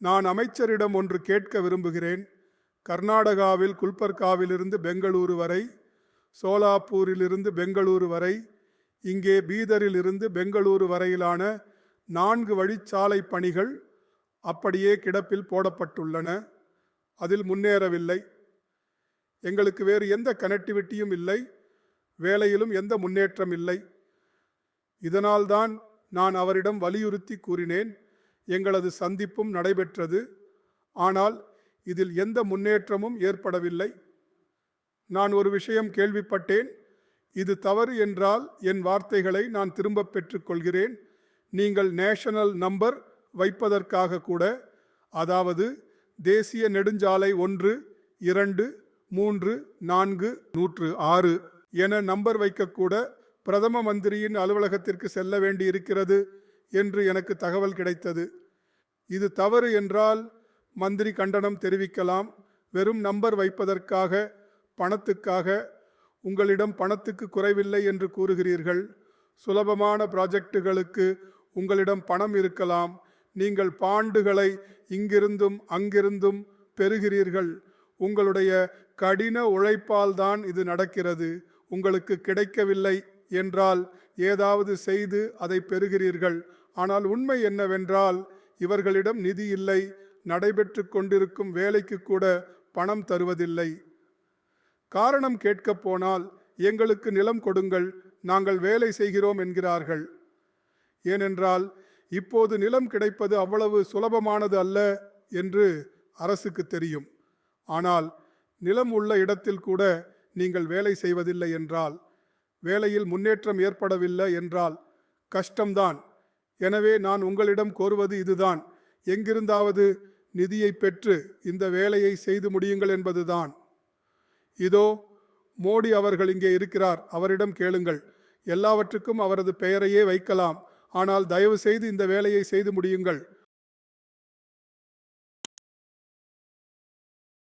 நான் அமைச்சரிடம் ஒன்று கேட்க விரும்புகிறேன். கர்நாடகாவில் குல்பர்காவிலிருந்து பெங்களூரு வரை சோலாப்பூரிலிருந்து பெங்களூரு வரை இங்கே பீதரிலிருந்து பெங்களூரு வரையிலான நான்கு வழிச்சாலை பணிகள் அப்படியே கிடப்பில் போடப்பட்டுள்ளன. அதில் முன்னேறவில்லை. எங்களுக்கு வேறு எந்த கனெக்டிவிட்டியும் இல்லை. வேலையிலும் எந்த முன்னேற்றம் இல்லை. இதனால்தான் நான் அவரிடம் வலியுறுத்தி கூறினேன். எங்களது சந்திப்பும் நடைபெற்றது. ஆனால் இதில் எந்த முன்னேற்றமும் ஏற்படவில்லை. நான் ஒரு விஷயம் கேள்விப்பட்டேன். இது தவறு என்றால் என் வார்த்தைகளை நான் திரும்பப் பெற்றுக்கொள்கிறேன். நீங்கள் நேஷனல் நம்பர் வைப்பதற்காக கூட. அதாவது தேசிய நெடுஞ்சாலை ஒன்று இரண்டு மூன்று நான்கு நூற்று ஆறு என நம்பர் வைக்கக்கூட பிரதம மந்திரியின் அலுவலகத்திற்கு செல்ல வேண்டி இருக்கிறது என்று எனக்கு தகவல் கிடைத்தது. இது தவறு என்றால் மந்திரி கண்டனம் தெரிவிக்கலாம். வெறும் நம்பர் வைப்பதற்காக பணத்துக்காக உங்களிடம் பணத்துக்கு குறைவில்லை என்று கூறுகிறீர்கள். சுலபமான ப்ராஜெக்டுகளுக்கு உங்களிடம் பணம் இருக்கலாம். நீங்கள் பாண்டுகளை இங்கிருந்தும் அங்கிருந்தும் பெறுகிறீர்கள். உங்களுடைய கடின உழைப்பால் தான் இது நடக்கிறது. உங்களுக்கு கிடைக்கவில்லை என்றால் ஏதாவது செய்து அதை பெறுகிறீர்கள். ஆனால் உண்மை என்னவென்றால் இவர்களிடம் நிதி இல்லை நடைபெற்று கொண்டிருக்கும் வேலைக்கு கூட பணம் தருவதில்லை. காரணம் கேட்கப் போனால் எங்களுக்கு நிலம் கொடுங்கள் நாங்கள் வேலை செய்கிறோம் என்கிறார்கள். ஏனென்றால் இப்போது நிலம் கிடைப்பது அவ்வளவு சுலபமானது அல்ல என்று அரசுக்கு தெரியும். ஆனால் நிலம் உள்ள இடத்தில் கூட நீங்கள் வேலை செய்வதில்லை என்றால் வேலையில் முன்னேற்றம் ஏற்படவில்லை என்றால் கஷ்டம்தான். எனவே நான் உங்களிடம் கோருவது இதுதான். எங்கிருந்தாவது நிதியை பெற்று இந்த வேலையை செய்து முடியுங்கள் என்பதுதான். இதோ மோடி அவர்கள் இங்கே இருக்கிறார். அவரிடம் கேளுங்கள். எல்லாவற்றுக்கும் அவரது பெயரையே வைக்கலாம். ஆனால் தயவு செய்து இந்த வேலையை செய்து முடியுங்கள்.